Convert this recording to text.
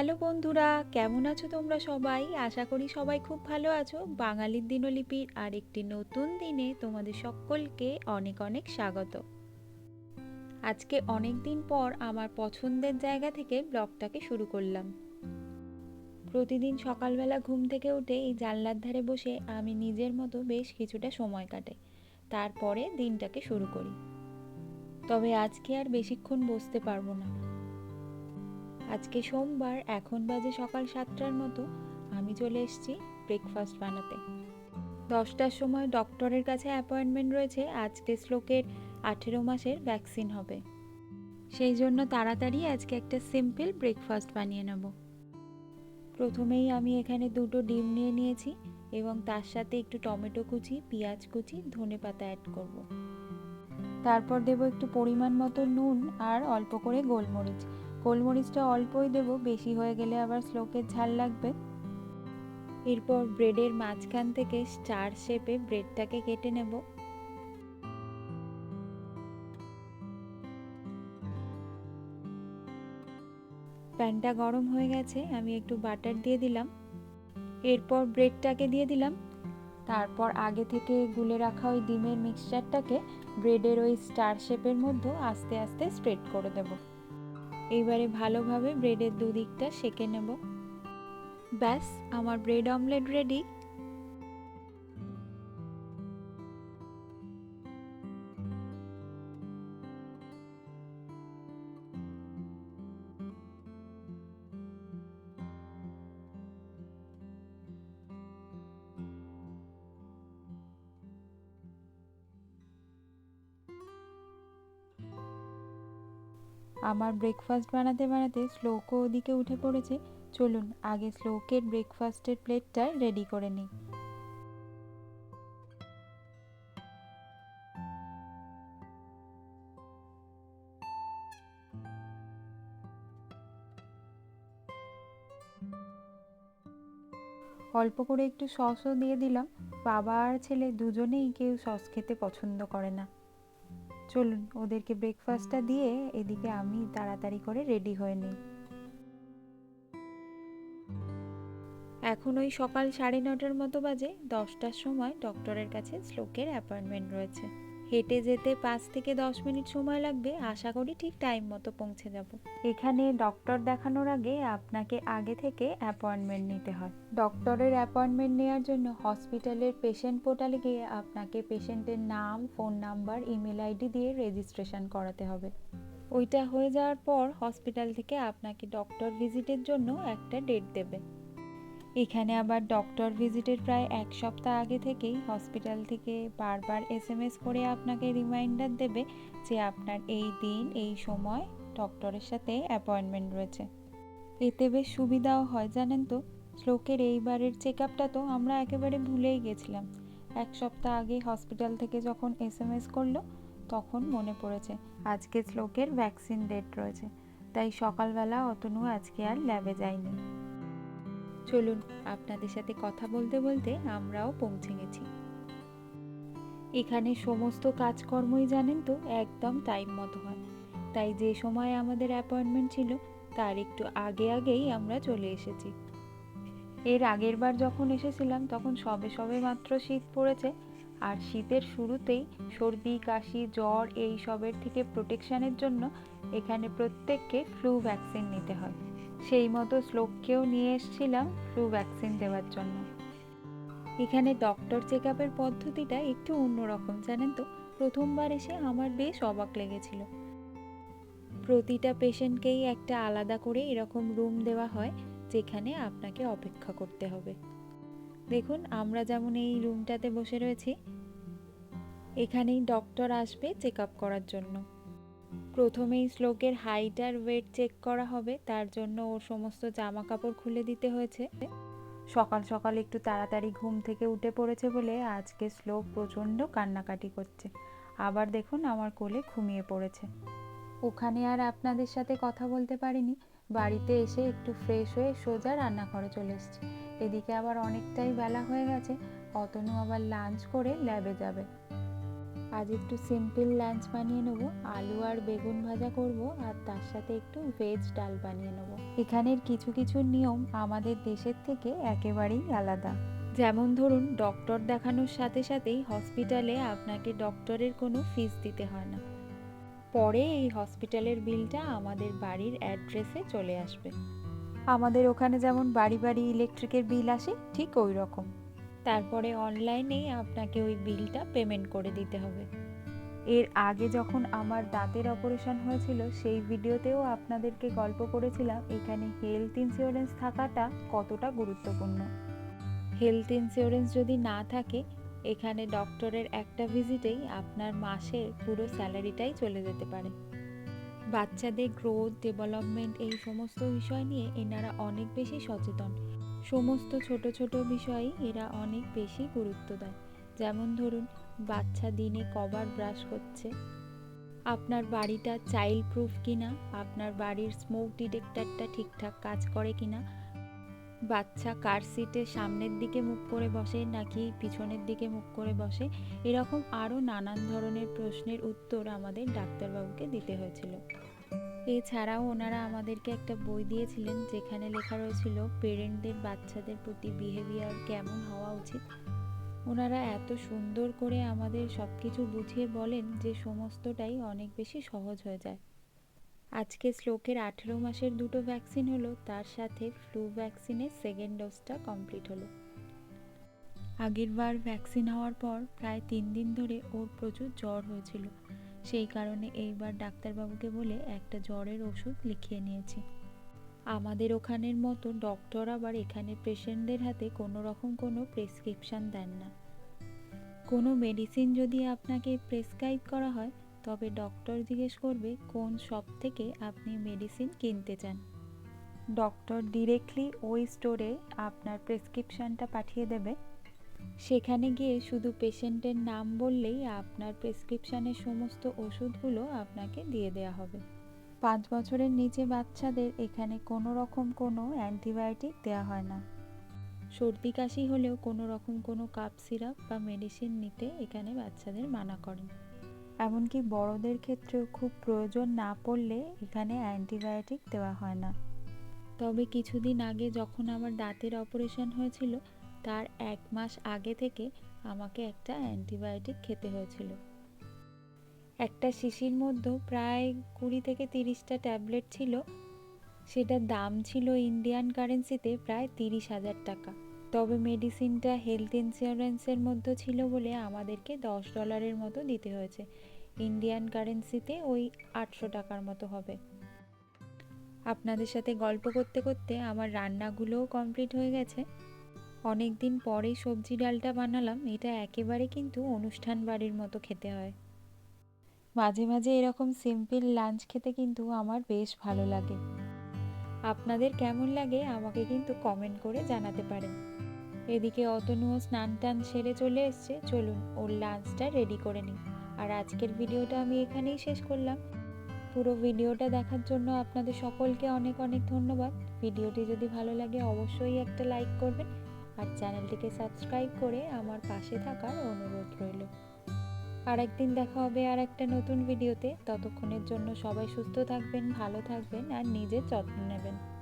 Hello বন্ধুরা, কেমন আছো তোমরা সবাই? আশা করি সবাই খুব ভালো আছো। বাঙালির দিনলিপির আর একটি নতুন দিনে তোমাদের সকলকে অনেক অনেক স্বাগত। আজকে অনেক দিন পর আমার পছন্দের জায়গা থেকে ব্লগটাকে শুরু করলাম। প্রতিদিন সকালবেলা ঘুম থেকে উঠে এই জানলার ধারে বসে আমি নিজের মতো বেশ কিছুটা সময় কাটাই। তারপরে দিনটাকে শুরু করি। তবে আজকে আর বেশিক্ষণ বসতে পারব না। আজকে সোমবার, এখন বাজে সকাল সাতটার মতো। আমি চলে এসেছি ব্রেকফাস্ট বানাতে। দশটার সময় ডক্টরের কাছে অ্যাপয়েন্টমেন্ট রয়েছে। আজকে শ্লোকের আঠেরো মাসের ভ্যাকসিন হবে। সেই জন্য তাড়াতাড়ি আজকে একটা সিম্পল ব্রেকফাস্ট বানিয়ে নেব। প্রথমেই আমি এখানে দুটো ডিম নিয়ে নিয়েছি এবং তার সাথে একটু টমেটো কুচি, পেঁয়াজ কুচি, ধনে পাতা অ্যাড করব। তারপর দেব একটু পরিমাণ মতো নুন আর অল্প করে গোলমরিচ। গোলমরিচটা অল্পই দেব, বেশি হয়ে গেলে আবার স্লোকের ঝাল লাগবে। এরপর ব্রেডের মাঝখান থেকে স্টার শেপে ব্রেডটাকে কেটে নেব। প্যানটা গরম হয়ে গেছে, আমি একটু বাটার দিয়ে দিলাম। এরপর ব্রেডটাকে দিয়ে দিলাম। তারপর আগে থেকে গুলে রাখা ওই ডিমের মিক্সচারটাকে ব্রেডের ওই স্টার শেপের মধ্যে আস্তে আস্তে স্প্রেড করে দেবো। এইবারে ভালোভাবে ব্রেডের দুদিকটা সেকে নেব। ব্যাস আমার ব্রেড অমলেট রেডি আমার ব্রেকফাস্ট বানাতে বানাতে শ্লোকও ওদিকে উঠে পড়েছে। চলুন, আগে শ্লোকের ব্রেকফাস্টের প্লেটটা রেডি করে নিই। অল্প করে একটু সসও দিয়ে দিলাম। বাবা আর ছেলে দুজনেই কেউ সস খেতে পছন্দ করে না। চলুন, ওদেরকে ব্রেকফাস্টটা দিয়ে এদিকে আমি তাড়াতাড়ি করে রেডি হয়ে নিই। এখন ওই সকাল সাড়ে নটার মতো বাজে, দশটার সময় ডক্টরের কাছে শ্লোকের অ্যাপয়েন্টমেন্ট রয়েছে। হেঁটে যেতে পাঁচ থেকে দশ মিনিট সময় লাগবে। আশা করি ঠিক টাইম মতো পৌঁছে যাব। এখানে ডক্টর দেখানোর আগে আপনাকে আগে থেকে অ্যাপয়েন্টমেন্ট নিতে হয়। ডক্টরের অ্যাপয়েন্টমেন্ট নেওয়ার জন্য হসপিটালের পেশেন্ট পোর্টালে গিয়ে আপনাকে পেশেন্টের নাম ফোন নাম্বার ইমেল আইডি দিয়ে রেজিস্ট্রেশন করাতে হবে। ওইটা হয়ে যাওয়ার পর হসপিটাল থেকে আপনাকে ডক্টর ভিজিটের জন্য একটা ডেট দেবে। এখানে আবার ডক্টর ভিজিটের প্রায় এক সপ্তাহ আগে থেকেই হসপিটাল থেকে বারবার এস এম এস করে আপনাকে রিমাইন্ডার দেবে যে আপনার এই দিন, এই সময় ডক্টরের সাথে অ্যাপয়েন্টমেন্ট রয়েছে। এতে বেশ সুবিধাও হয়, জানেন তো? শ্লোকের এইবারের চেক আপটা তো আমরা একেবারে ভুলেই গেছিলাম। এক সপ্তাহ আগে হসপিটাল থেকে যখন এস এম এস করল, তখন মনে পড়েছে, আজকে শ্লোকের ভ্যাকসিন ডেট রয়েছে। তাই সকালবেলা অতনু আজকে আর ল্যাবে যায়নি। চলুন, আপনাদের সাথে কথা বলতে বলতে আমরাও পৌঁছে গেছি। এখানে সমস্ত কাজকর্মই জানেন তো, একদম টাইম মতো হয়। তাই যে সময় আমাদের অ্যাপয়েন্টমেন্ট ছিল, তার একটু আগে আগেই আমরা চলে এসেছি। এর আগের বার যখন এসেছিলাম, তখন সবে সবে মাত্র শীত পড়েছে। আর শীতের শুরুতেই সর্দি, কাশি, জ্বর, এই সবের থেকে প্রোটেকশনের জন্য এখানে প্রত্যেককে ফ্লু ভ্যাকসিন নিতে হয়। সেই মতো শ্লোককেও নিয়ে এসেছিলাম ফ্লু ভ্যাকসিন দেওয়ার জন্য। এখানে ডক্টর চেক আপের পদ্ধতিটা একটু অন্যরকম, জানেন তো? প্রথমবার এসে আমার বেশ অবাক লেগেছিল। প্রতিটা পেশেন্টকেই একটা আলাদা করে এরকম রুম দেওয়া হয়, যেখানে আপনাকে অপেক্ষা করতে হবে। দেখুন, আমরা যেমন এই রুমটাতে বসে রয়েছি, এখানেই ডক্টর আসবে চেক আপ করার জন্য। প্রথমেই শ্লোকের হাইট আর ওয়েট চেক করা হবে, তার জন্য ওর সমস্ত জামা কাপড় খুলে দিতে হয়েছে। সকাল সকাল একটু তাড়াতাড়ি ঘুম থেকে উঠে পড়েছে বলে আজকে শ্লোক প্রচণ্ড কান্নাকাটি করছে। আবার দেখুন আমার কোলে ঘুমিয়ে পড়েছে। ওখানে আর আপনাদের সাথে কথা বলতে পারিনি। বাড়িতে এসে একটু ফ্রেশ হয়ে সোজা রান্নাঘরে চলে এসেছি। এদিকে আবার অনেকটাই বেলা হয়ে গেছে, অতনু আবার লাঞ্চ করে ল্যাবে যাবে। আজ একটু সিম্পল লাঞ্চ বানিয়ে নেব, আলু আর বেগুন ভাজা করব, আর তার সাথে একটু ভেজ ডাল বানিয়ে নেব। এখানের কিছু কিছু নিয়ম আমাদের দেশের থেকে একেবারেই আলাদা। যেমন ধরুন ডক্টর দেখানোর সাথে সাথেই হসপিটালে আপনাকে ডক্টরের কোনো ফিস দিতে হয় না। পরে এই হসপিটালের বিলটা আমাদের বাড়ির অ্যাড্রেসে চলে আসবে। আমাদের ওখানে যেমন বাড়ি বাড়ি ইলেকট্রিকের বিল আসে, ঠিক ওই রকম। তারপরে অনলাইনেই আপনাকে ওই বিলটা পেমেন্ট করে দিতে হবে। এর আগে যখন আমার দাঁতের অপারেশন হয়েছিল, সেই ভিডিওতেও আপনাদেরকে গল্প করেছিলাম, এখানে হেলথ ইন্স্যুরেন্স থাকাটা কতটা গুরুত্বপূর্ণ। হেলথ ইন্স্যুরেন্স যদি না থাকে, এখানে ডক্টরের একটা ভিজিটেই আপনার মাসের পুরো স্যালারিটাই চলে যেতে পারে। বাচ্চাদের গ্রোথ ডেভেলপমেন্ট এই সমস্ত বিষয় নিয়ে এনারা অনেক বেশি সচেতন। সমস্ত ছোট ছোট বিষয়েই এরা অনেক বেশি গুরুত্ব দেয়। যেমন ধরুন, বাচ্চা দিনে কবার ব্রাশ করছে। আপনার বাড়িটা চাইল্ড প্রুফ কিনা? আপনার বাড়ির স্মোক ডিটেক্টরটা ঠিকঠাক কাজ করে কিনা? বাচ্চা কার সিটে সামনের দিকে মুখ করে বসে নাকি পিছনের দিকে মুখ করে বসে? এরকম আরও নানান ধরনের প্রশ্নের উত্তর আমাদের ডাক্তারবাবুকে দিতে হয়েছিল। এছাড়াও ওনারা আমাদেরকে একটা বই দিয়েছিলেন যেখানে লেখা রয়েছিল, পেরেন্টদের বাচ্চাদের প্রতি বিহেভিয়ার কেমন হওয়া উচিত? ওনারা এত সুন্দর করে আমাদের সব কিছু বুঝিয়ে বলেন যে সমস্তটাই অনেক বেশি সহজ হয়ে যায়। আজকে শ্লোকের আঠেরো মাসের দুটো ভ্যাকসিন হলো, তার সাথে ফ্লু ভ্যাকসিনের সেকেন্ড ডোজটা কমপ্লিট হলো। আগের বার ভ্যাকসিন হওয়ার পর প্রায় তিন দিন ধরে ওর প্রচুর জ্বর হয়েছিল। সেই কারণে এইবার ডাক্তারবাবুকে বলে একটা জ্বরের ওষুধ লিখিয়ে নিয়েছি। আমাদের ওখানের মতো ডক্টর আবার এখানে পেশেন্টদের হাতে কোনো রকম কোনো প্রেসক্রিপশান দেন না। কোনো মেডিসিন যদি আপনাকে প্রেসক্রাইব করা হয়, তবে ডক্টর জিজ্ঞেস করবে কোন শপ থেকে আপনি মেডিসিন কিনতে চান। ডক্টর ডিরেক্টলি ওই স্টোরে আপনার প্রেসক্রিপশানটা পাঠিয়ে দেবে। সেখানে গিয়ে শুধু পেশেন্টের নাম বললেই আপনার প্রেসক্রিপশানের সমস্ত ওষুধগুলো আপনাকে দিয়ে দেওয়া হবে। পাঁচ বছরের নিচে বাচ্চাদের এখানে কোনো রকম কোনো অ্যান্টিবায়োটিক দেওয়া হয় না। সর্দি কাশি হলেও কোনো রকম কোনো কাপ সিরাপ বা মেডিসিন নিতে এখানে বাচ্চাদের মানা করেন। এমনকি বড়দের ক্ষেত্রেও খুব প্রয়োজন না পড়লে এখানে অ্যান্টিবায়োটিক দেওয়া হয় না। তবে কিছুদিন আগে যখন আমার দাঁতের অপারেশন হয়েছিল তার এক মাস আগে থেকে আমাকে একটা অ্যান্টিবায়োটিক খেতে হয়েছিল। একটা শিশির মধ্যে প্রায় কুড়ি থেকে তিরিশটা ট্যাবলেট ছিল। সেটার দাম ছিল ইন্ডিয়ান কারেন্সিতে প্রায় তিরিশ হাজার টাকা। তবে মেডিসিনটা হেলথ ইন্স্যুরেন্সের মধ্যে ছিল বলে আমাদেরকে দশ ডলারের মতো দিতে হয়েছে। ইন্ডিয়ান কারেন্সিতে ওই আটশো টাকার মতো হবে। আপনাদের সাথে গল্প করতে করতে আমার রান্নাগুলোও কমপ্লিট হয়ে গেছে। অনেক দিন পরেই সবজি ডালটা বানালাম, এটা একেবারে কিন্তু অনুষ্ঠান বাড়ির মতো খেতে হয়। মাঝে মাঝে এরকম সিম্পল লাঞ্চ খেতে কিন্তু আমার বেশ ভালো লাগে। আপনাদের কেমন লাগে আমাকে কিন্তু কমেন্ট করে জানাতে পারেন। এদিকে অতনুও স্নান টান সেরে চলে এসছে, চলুন ওর লাঞ্চটা রেডি করে নিই। আর আজকের ভিডিওটা আমি এখানেই শেষ করলাম। পুরো ভিডিওটা দেখার জন্য আপনাদের সকলকে অনেক অনেক ধন্যবাদ। ভিডিওটি যদি ভালো লাগে অবশ্যই একটা লাইক করবেন আর চ্যানেলটিকে সাবস্ক্রাইব করে আমার পাশে থাকার অনুরোধ রইল। আরেকদিন দেখা হবে আর একটা নতুন ভিডিওতে। ততক্ষণের জন্য সবাই সুস্থ থাকবেন, ভালো থাকবেন আর নিজের যত্ন নেবেন।